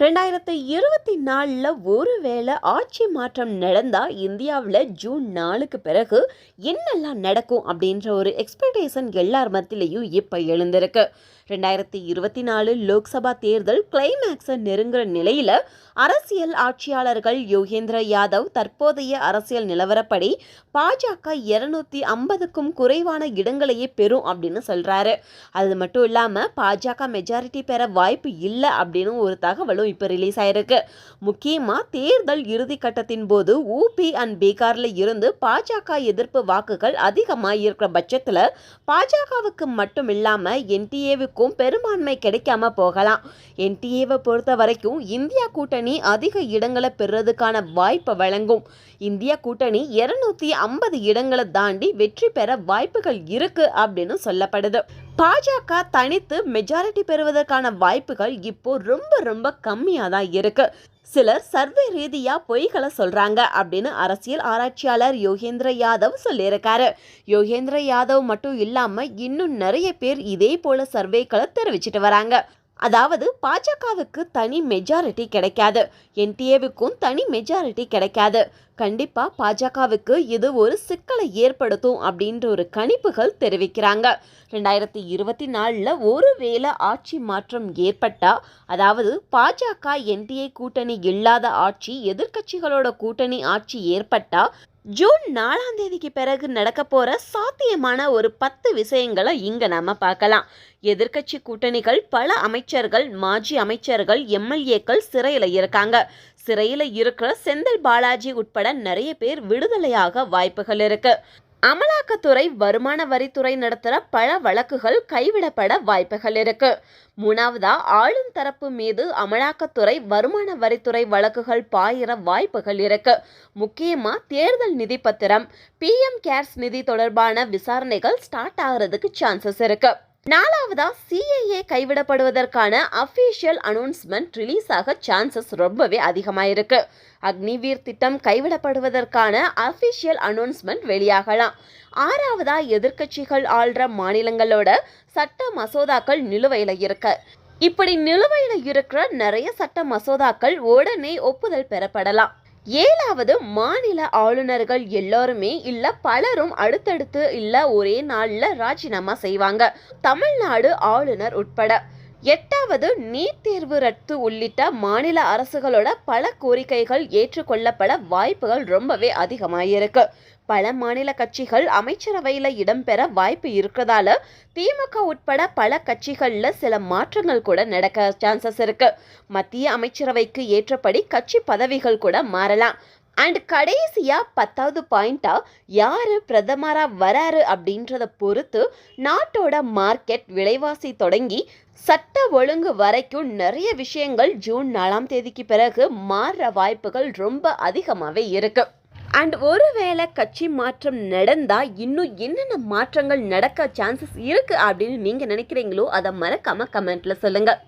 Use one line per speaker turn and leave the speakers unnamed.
ரெண்டாயிரத்தி இருபத்தி நாலில் ஒருவேளை ஆட்சி மாற்றம் நடந்தால் இந்தியாவில் ஜூன் நாலுக்கு பிறகு என்னெல்லாம் நடக்கும் அப்படின்ற ஒரு எக்ஸ்பெக்டேஷன் எல்லார் மத்தியிலையும் இப்போ எழுந்திருக்கு. ரெண்டாயிரத்தி இருபத்தி நாலு லோக்சபா தேர்தல் கிளைமேக்ஸை நெருங்குற நிலையில் அரசியல் ஆட்சியாளர்கள் யோகேந்திர யாதவ் தற்போதைய அரசியல் நிலவரப்படி பாஜக இருநூத்தி ஐம்பதுக்கும் குறைவான இடங்களையே பெறும் அப்படின்னு சொல்றாரு. அது மட்டும் இல்லாமல் பாஜக மெஜாரிட்டி பெற வாய்ப்பு இல்லை அப்படின்னு ஒரு தகவலும் இப்போ ரிலீஸ் ஆயிருக்கு. முக்கியமாக தேர்தல் இறுதி கட்டத்தின் போது ஊபி அண்ட் பீகாரில் இருந்து பாஜக எதிர்ப்பு வாக்குகள் அதிகமாக இருக்கிற பட்சத்தில் பாஜகவுக்கு மட்டும் இல்லாமல் என்டிஏவுக்கும் பெரும்பான்மை கிடைக்காம போகலாம். என்டிஏவை பொறுத்த வரைக்கும் இந்தியா கூட்டணி அதிக இடங்களை பெறுறதுக்கான வாய்ப்பை வழங்கும். இந்தியா கூட்டணி இருநூத்தி ஐம்பது இடங்களை தாண்டி வெற்றி பெற வாய்ப்புகள் இருக்கு அப்படின்னு சொல்லப்படுது. பாஜக தனித்து மெஜாரிட்டி பெறுவதற்கான வாய்ப்புகள் இப்போ ரொம்ப ரொம்ப கம்மியாக தான் இருக்கு. சிலர் சர்வே ரீதியா பொய்களை சொல்றாங்க அப்படின்னு அரசியல் ஆராய்ச்சியாளர் யோகேந்திர யாதவ் சொல்லியிருக்காரு. யோகேந்திர யாதவ் மட்டும் இல்லாம இன்னும் நிறைய பேர் இதே போல சர்வேக்களை தெரிவிச்சிட்டு வராங்க. அதாவது பாஜகவுக்கு தனி மெஜாரிட்டி கிடைக்காது. என்டிஏவுக்கும் தனி மெஜாரிட்டி கிடைக்காது. கண்டிப்பா பாஜகவுக்கு இது ஒரு சிக்கலை ஏற்படுத்தும் அப்படின்ற ஒரு கணிப்புகள் தெரிவிக்கிறாங்க. ரெண்டாயிரத்தி இருபத்தி நாலில் ஒருவேளை ஆட்சி மாற்றம் ஏற்பட்டா அதாவது பாஜக என்டிஏ கூட்டணி இல்லாத ஆட்சி எதிர்க்கட்சிகளோட கூட்டணி ஆட்சி ஏற்பட்டா ஜூன் நாலாம் தேதிக்கு பிறகு நடக்க போகிற சாத்தியமான ஒரு பத்து விஷயங்களை இங்கே நாம் பார்க்கலாம். எதிர்க்கட்சி கூட்டணிகள் பல அமைச்சர்கள் மாஜி அமைச்சர்கள் எம்எல்ஏக்கள் சிறையில் இருக்காங்க. சிறையில் இருக்கிற செந்தில் பாலாஜி உட்பட நிறைய பேர் விடுதலையாக வாய்ப்புகள் இருக்குது அமலாக்கத்துறை வருமான வரித்துறை நடத்துகிற பல வழக்குகள் கைவிடப்பட வாய்ப்புகள் இருக்கு. மூணாவதா ஆளும் தரப்பு மீது அமலாக்கத்துறை வருமான வரித்துறை வழக்குகள் பாயிற வாய்ப்புகள் இருக்கு. முக்கியமா தேர்தல் நிதி பத்திரம். பிஎம் கேர்ஸ் நிதி தொடர்பான விசாரணைகள் ஸ்டார்ட் ஆகிறதுக்கு சான்சஸ் இருக்கு. நாலாவதா சிஏஏ கைவிடப்படுவதற்கான அஃபீஷியல் அனௌன்ஸ்மெண்ட் ரிலீஸ் ஆக சான்சஸ் ரொம்பவே அதிகமாயிருக்கு. அக்னிவீர் திட்டம் கைவிடப்படுவதற்கான அஃபிஷியல் அனௌன்ஸ்மெண்ட் வெளியாகலாம். ஆறாவதா எதிர்க்கட்சிகள் ஆள்ற மாநிலங்களோட சட்ட மசோதாக்கள் நிலுவையில் இருக்கு. இப்படி நிலுவையில் இருக்கிற நிறைய சட்ட மசோதாக்கள் உடனே ஒப்புதல் பெறப்படலாம். ஏழாவது மாநில ஆளுநர்கள் எல்லாருமே இல்ல பலரும் அடுத்தடுத்து இல்ல ஒரே நாள்ல ராஜினாமா செய்வாங்க. தமிழ்நாடு ஆளுநர் உட்பட. எட்டாவது நீட் தேர்வு ரத்து உள்ளிட்ட மாநில அரசுகளோட பல கோரிக்கைகள் ஏற்றுக்கொள்ளப்பட வாய்ப்புகள் ரொம்பவே அதிகமாயிருக்கு. பல மாநில கட்சிகள் அமைச்சரவையில் இடம்பெற வாய்ப்பு இருக்கிறதால திமுக உட்பட பல கட்சிகளில் சில மாற்றங்கள் கூட நடக்க சான்சஸ் இருக்கு. மத்திய அமைச்சரவைக்கு ஏற்றபடி கட்சி பதவிகள் கூட மாறலாம். அண்ட் கடைசியாக பத்தாவது பாயிண்ட்டாக யார் பிரதமராக வராரு அப்படின்றத பொறுத்து நாட்டோட மார்க்கெட் விலைவாசி தொடங்கி சட்ட ஒழுங்கு வரைக்கும் நிறைய விஷயங்கள் ஜூன் நாலாம் தேதிக்கு பிறகு மாறுற வாய்ப்புகள் ரொம்ப அதிகமாகவே இருக்கு. அண்ட் ஒருவேளை கட்சி மாற்றம் நடந்தால் இன்னும் என்னென்ன மாற்றங்கள் நடக்க சான்சஸ் இருக்குது அப்படின்னு நீங்கள் நினைக்கிறீங்களோ அதை மறக்காமல் கமெண்ட்டில் சொல்லுங்கள்